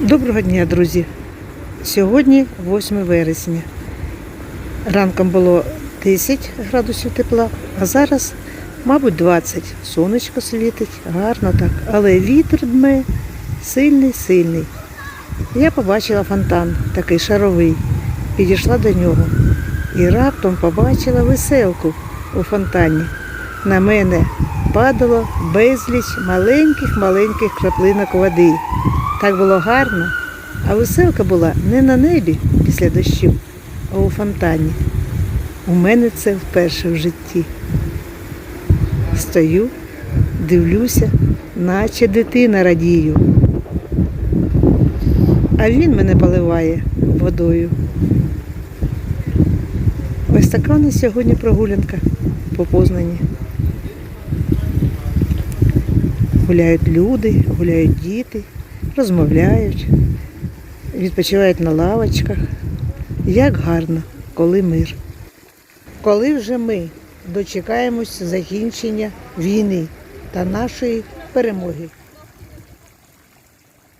Доброго дня, друзі! Сьогодні 8 вересня. Ранком було 10 градусів тепла, а зараз, мабуть, 20. Сонечко світить, гарно так, але вітер дме сильний, сильний. Я побачила фонтан, такий шаровий, підійшла до нього і раптом побачила веселку у фонтані. На мене падало безліч маленьких-маленьких краплинок води. Так було гарно, а веселка була не на небі після дощів, а у фонтані. У мене це вперше в житті. Стою, дивлюся, наче дитина радію. А він мене поливає водою. Ось така у сьогодні прогулянка по Познані. Гуляють люди, гуляють діти, розмовляють, відпочивають на лавочках. Як гарно, коли мир. Коли вже ми дочекаємось закінчення війни та нашої перемоги.